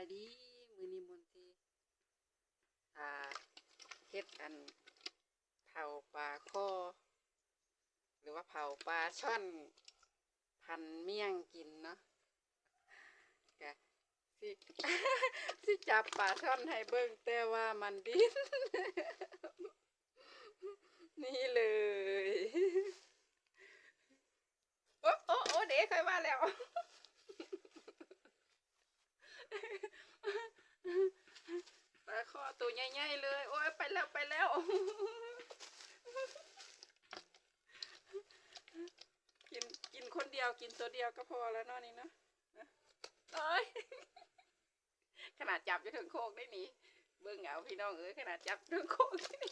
บายดีมือนี้มนตรีอ่าเฮ็ดอันเผาปลาข้อหรือว่าเผาปลาช่อนพันเมี่ยงกินเนาะกะสิสิจับปลาช่อนให้เบิ่งแต่ว่ามันดิ้นนี่เลยโอ้โอ้โอ้เด็กเคยว่าแล้ว ตัวใหญ่ๆเลย โอ้ยไปแล้วไปแล้ว กินกินคนเดียวกินตัวเดียวก็พอแล้วนาะนี่เนาะนะโอ้ยขนาดจับอยู่ถึงโคกได้หนีเบิ่งเอาพี่น้องเอ้ยขนาดจับถึงโคกได้หนี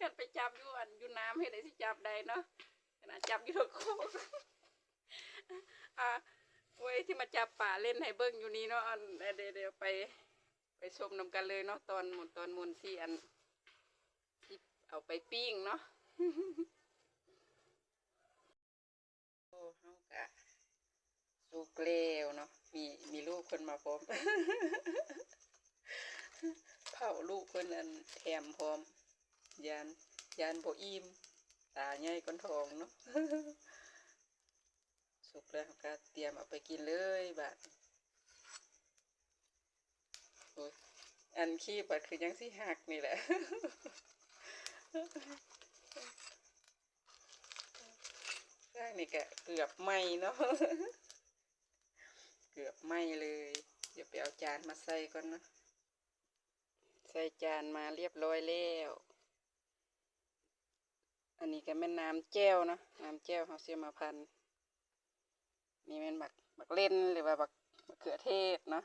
กันไปจับอยู่อันอยู่น้ำให้ได้สิจับได้เนาะขนาดจับอยู่ถึงโคกอะเว้ยที่มาจับป่าเล่นให้เบิ้งอยู่นี่เนาะเดี๋ยวเดี๋ยวไป ไปชมนำกันเลยเนาะตอนหมุนตอนมุนที่อันที่เอาไปปิ้งเนาะโอ้เฮากะสุกแล้วเนาะมีมีลูกคนมาพร้อมเผาลูกคนอันแถมพร้อมยานยานโบอิมตาใหญ่ก้นทองเนาะสุกแล้วก็เตรียมเอาไปกินเลยบาด อันขี้บัดคือยังสิหักนี่แหละข้นี่ก็เกือบไหมเนาะเกือบไหมเลย เดี๋ยวไปเอาจานมาใส่ก่อนนะใส่จานมาเรียบร้อยแล้วอันนี้ก็แม่น้ำแจ้วนะน้ำแจ้วเขาเสียมาพันนี่เป็นบักบักเล่นหรือว่าบักมะเขือเทศเนาะ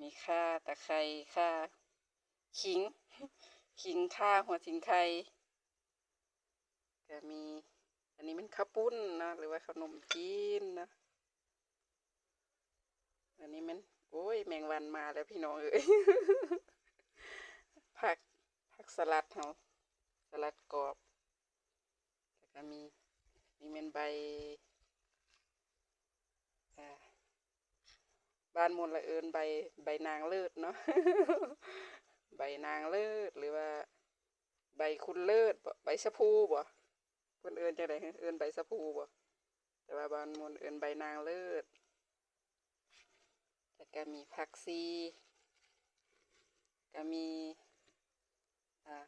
มีข่าตะไคร้ข่าขิง ขิงข่าหัวถิงไข่ก็มี อันนี้เป็นข้าวปุ้นนะหรือว่าขนมจีนนะอันนี้มัน โอ้ย แมงวันมาแล้วพี่น้องเอ้ยผักผักสลัดเฮาสลัดกรอบแล้วก็มีนี่เป็นใบ อ่า บ้านมนละเอิญใบใบนางเลิศเนาะใบนางเลิศหรือว่า ใบคุณเลิศใบสะพูบ่เพิ่นเอิญจังไดเอิญใบสะพูบ่แต่ว่าบ้านมนเอิญใบนางเลิศแล้วก็มีผักซีก็มีอ่า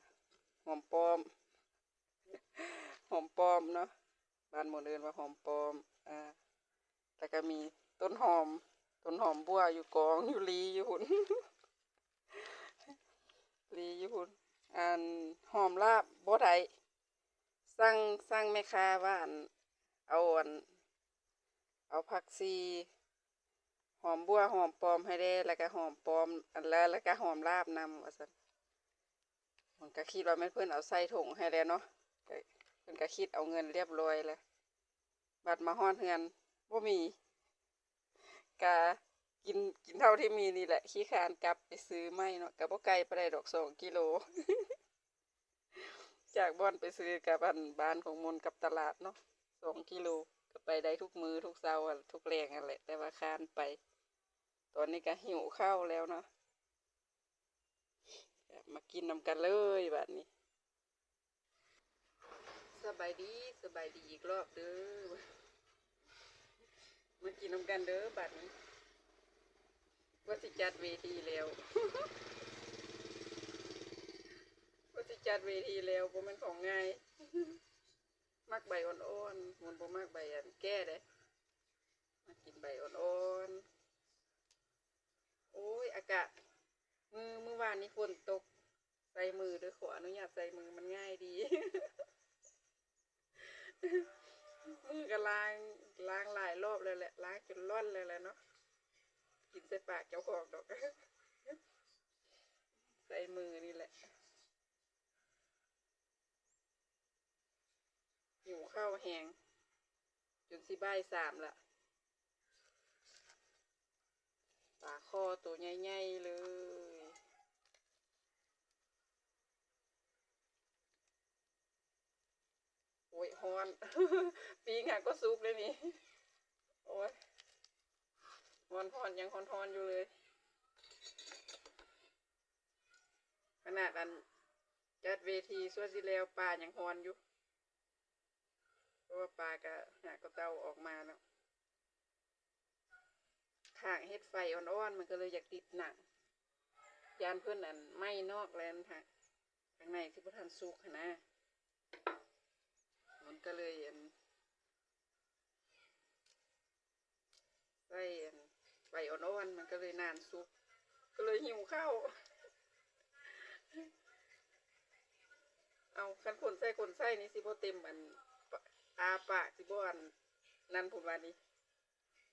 หอมปอมหอมปอมเนาะบ้านมนเอิญว่าหอมปอมอ่าแล้วก็มีต้นหอม ต้นหอมบัวอยู่กองอยู่ลีอยู่หุ่นลีอยู่หุ่นอันหอมลาบบ่ได้สั่งสั่งแม่ค้าว่าอันเอาอันเอาผักซีหอมบัวหอมปลอมให้ได้แล้วก็หอมปลอมอันแล้วแล้วก็หอมลาบนำว่าซั่นมันก็คิดว่าแม่เพิ่อนเอาใส่ถุงให้แล้วเนาะเพิ่นก็คิดเอาเงินเรียบร้อยแล้วบัดมาฮอดเฮือนบ่มี กะกินกินเท่าที่มีนี่แหละ ขี้คานกลับไปซื้อไม่เนาะก็บ่ไกลปานใดอกสองกิโล จากบ่อนไปซื้อกับบ้านบ้านของมนกับตลาดเนาะสองกิโลก็ไปได้ทุกมือทุกเช้าทุกแรงนั่นแต่ว่าคานไป ตอนนี้ก็หิวข้าวแล้วเนาะมากินนำกันเลยบัดนี้ สบายดีสบายดีอีกรอบเด้อ มากินนำกันเด้อบัดนี้ว่าสิจัดเวทีแล้วว่าสิจัดเวทีแล้วบ่แมันของง่ายมักใบอ่อนๆมันบ่มักใบอันแก่เด้มากินใบอ่อนๆโอ้ยอากาศมือเมื่อวานนี้ฝนตกใส่มือด้อขออนุญาตใส่มือมันง่ายดี มือก็ล้างล้างหลายรอบเลยแหละล้างจนร่อนเลยแหละเนาะกินใส่ปากเจ้าของดอกใส่มือนี่แหละหิวข้าวแหงจนสิบ่ายสามละปลาคอตัวใหญ่ๆเลย โอ้ ยฮอน ปีงหาก็ซุกเลยนี่ โอ้ยอนพอนยังฮอนทอนอยู่เลย ขนาดอันจัดเวทีสวนสิแล้วปลายังฮอนอยู่ เพราะว่าปลากะหากระเตาออกมาแล้วข้างเฮ็ดไฟอ่อนๆมันก็เลยอยากติดหนังยานเพื่อนอันไหม้นอกแลนค่ะข้างในที่พระทันสุกนะ ก็เลยอันใส่อันไฟอ่อนๆมันก็เลยนานสุกก็เลยหิวข้าวเอาคันคนใส่คนใส่นี่สิบ่เต็มอันอาปากสิบ่อันนั่นผุนวันนี้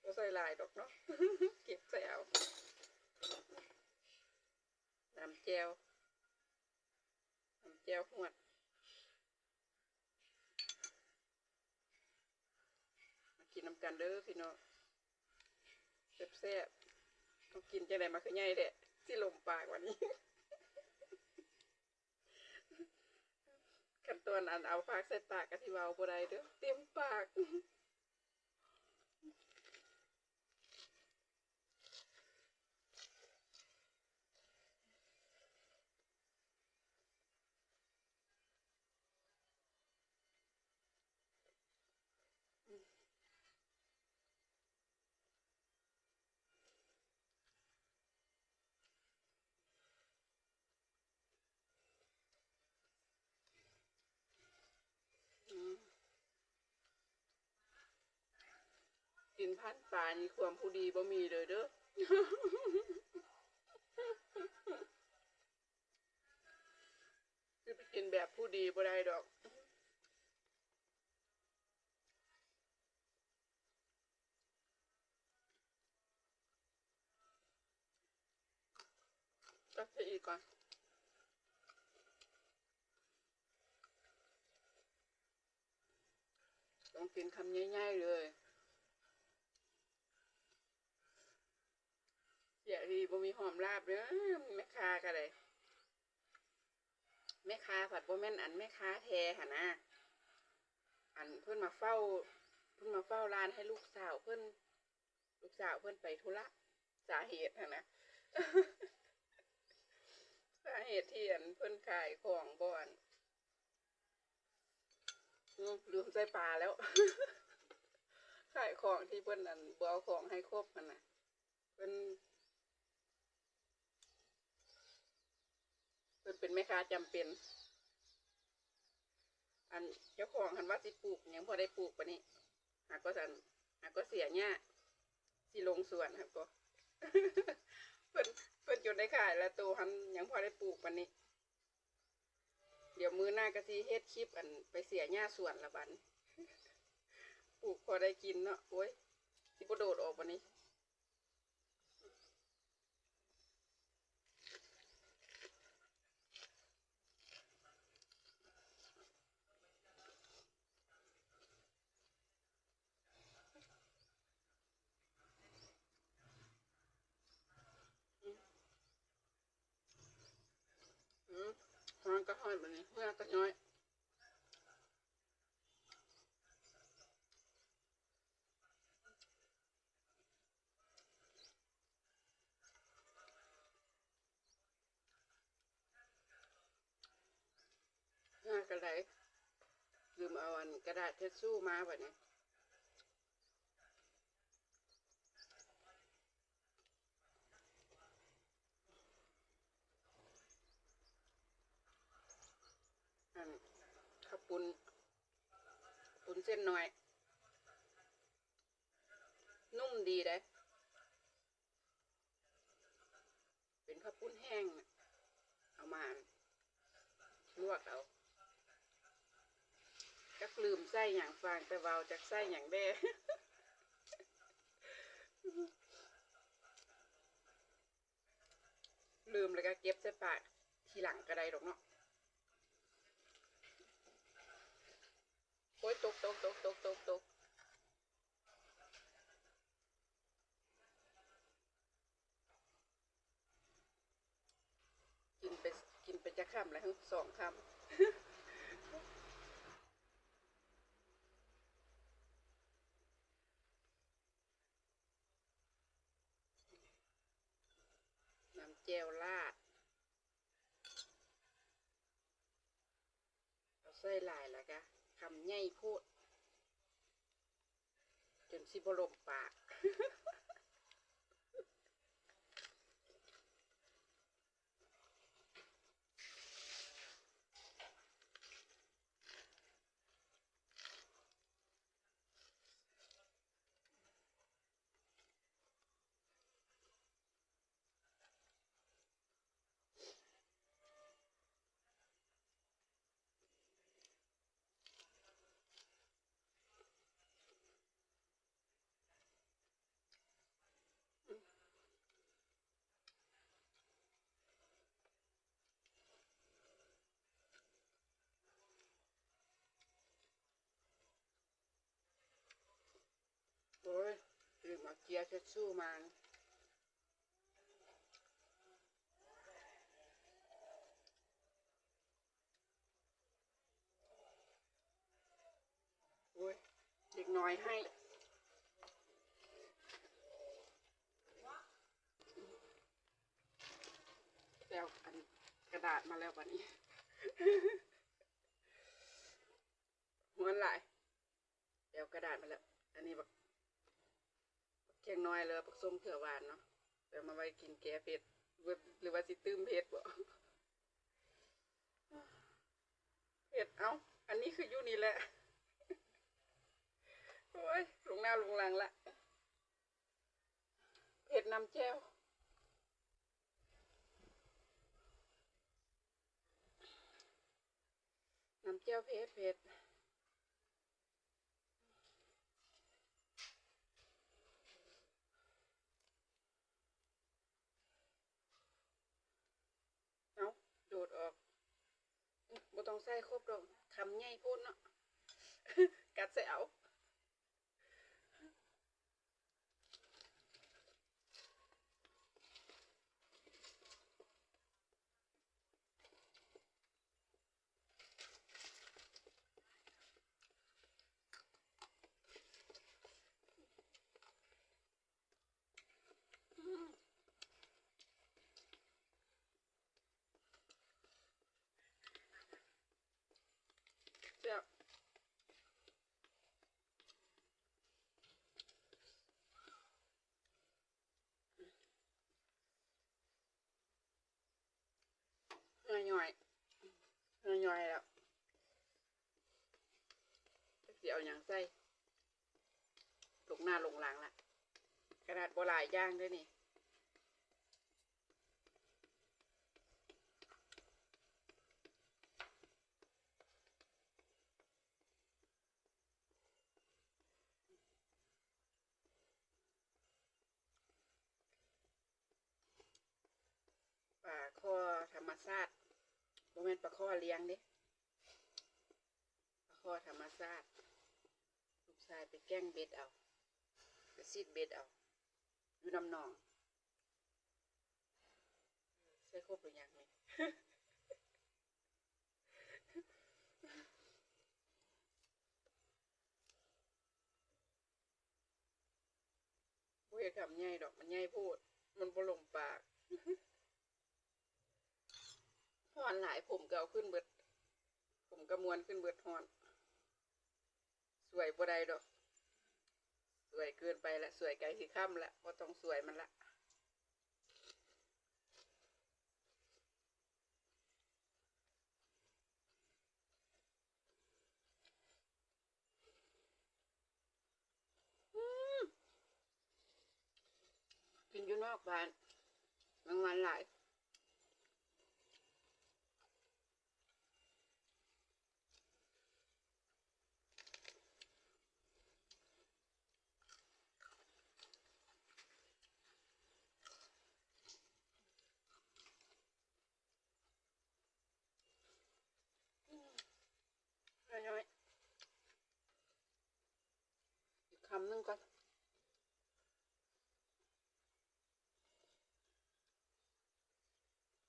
บ่ใส่ลายดอกเนาะเก็บใส่เอาน้ำแจวน้ำแจวหวด มากิ นน้ำกันเด้อพี่น้องแซ่บๆต้องกินจังไดมาคือใหญ่แหละที่ลมปากวันนี้ ขั้นตอนอันเอาปากใส่ปากกะทิเบาบ่ได้เด้อเต็มปาก กินพันปลานี่ความผู้ดีบ่มีเลยเด้อคือไปกินแบบผู้ดีบ่ได้ดอกตักใส่อีกก่อนต้องกินคำง่ายๆเลยเสีย ดีบ่มีหอมลาบเด้อแม่ค้าก็เลยแม่ค้าผัดบ่แม่นอันแม่ค้าแท้หั่นนะอันเพิ่นมาเฝ้า เพิ่นมาเฝ้าร้านให้ลูกสาวเพิ่นลูกสาวเพิ่นไปธุระสาเหตุหั่นนะสาเหตุที่อันเพิ่นขายของบ่อนลืมใส่ปลาแล้วขายของที่เพิ่นอันบ่เอาของให้ครบมันน่ะเพิ่น เป็นแม่ค้าจำเป็น อันเจ้าของหันว่าสิปลูกยังพอได้ปลูกปะนี่หากก็สันหากก็เสียเนี่ยสิลงสวนครับก็เพิ่นเพิ่นจนได้ขายแล้วตัวหันยังพอได้ปลูกปะนี่เดี๋ยวมือหน้าก็สิเฮ็ดคลิปอันไปเสียหญ้าสวนละบันปลูกพอได้กินเนาะโอ้ยสิบ่โดดออกปะนี้ อืม หอนก็หอนแบบนี้เมื่อก็น้อยเมื่อกระไรลืมเอาอันกระดาษเช็ดสู้มาแบบนี้ข้าวปุ้นปุ้น เส้นน้อย นุ่มดีเลยเป็นข้าวปุ้นแห้ง เอามาลวกเอาจักลืมไส้อย่างฟางแต่เวาจากไส้อย่างแด้ลืมแล้วก็เก็บใส่ปากทีหลังก็ได้หรอกเนาะ โอ้ยตกตกตกตกตกตกกินไปกินไปจะคำแล้วสองคเจลลาดเอาใส่ลายแล้วกะ คำใหญ่พูดจนสิบลมปาก อ้ยลืมเอาเกียร์เช็ดชู่มานโอ้ยเด็กน้อยให้แล้วอันกระดาษมาแล้ววันนี้ม้วนหลายเดี๋ยวกระดาษมาแล้ว อันนี้บักบัก เคียงน้อยเลยบักส้มเขือหวานเนาะเดี๋ยวมาไว้กินแกงเผ็ดหรือว่าสิตื้มเผ็ดบ่เผ็ดเอ้าอันนี้คืออยู่นี่แหละโอ้ยลงหน้าลงหลังละเผ็ดน้ำแจ่วน้ำเจียวเผ็ดเผ็ดเอาโดดออกอื้อ บ่ต้องใส่ครบดอกคำใหญ่พูดเนาะกัดใส่เอา น่อยหน่อยหน่อยหน่อยแล้วจักสิเอย่างใส่ลงหน้าลงหลังละกระดาษโบหลายอย่างด้วยนี่ปลาข้อธรรมชาติ โมเมนปลาข้อเลี้ยงเด้ปลาข้อธรรมชาติลูกชายไปแกล้งเบ็ดเอาไปซีดเบ็ดเอาอยู่น้ำหนองใส่ครบหรือยังนี่บ่เห็นทำใหญ่ดอกมันใหญ่พูด มันบ่ลงปาก หอนหลายผมก็เอาขึ้นเบิด ผมก็มวนขึ้นเบิดหอน สวยบ่ได้ดอก สวยเกินไปละสวยไกลสิค่ำละบ่ต้องสวยมันละกินอยู่นอกบ้านบางวันหลาย คำนึงก่อน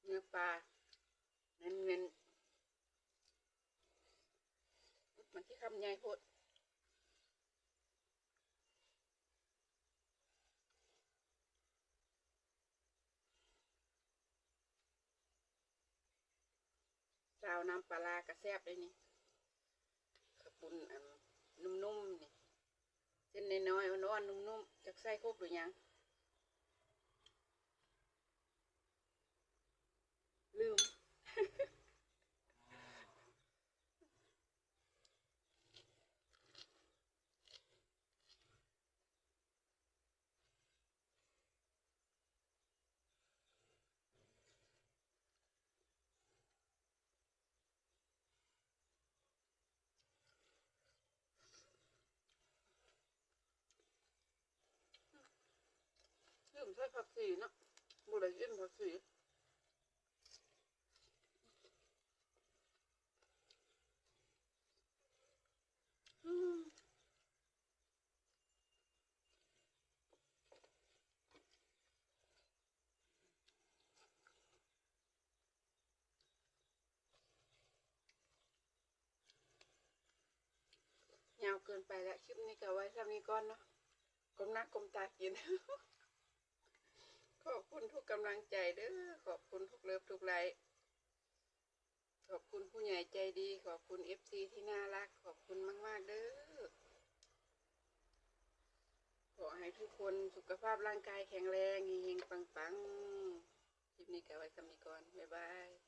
เนื้อปลาเน้นเน้นมันที่คำใหญ่โดเราน้ำปลากระแซบเลยนี่ขบุญอัน เส้นน้อยๆอ่อนๆนุ่มๆจากไส้โคกหรือยัง ลืม ลื มใส่ผักชีเนาะบุได้กินผักชีอืมยาวเกินไปแล้วคลิปนี้ก็ไว้ทำนี้ก่อนเนาะก้มหน้าก้มตากิน ขอบคุณทุกกำลังใจเด้อขอบคุณทุกเลิฟทุกไลค์ขอบคุณผู้ใหญ่ใจดี ขอบคุณเอฟซีที่น่ารัก ขอบคุณมาก ๆ เด้อขอให้ทุกคนสุขภาพร่างกายแข็งแรงเฮงๆปังๆคลิปนี้ก็ไว้สามีก่อน บ๊ายบาย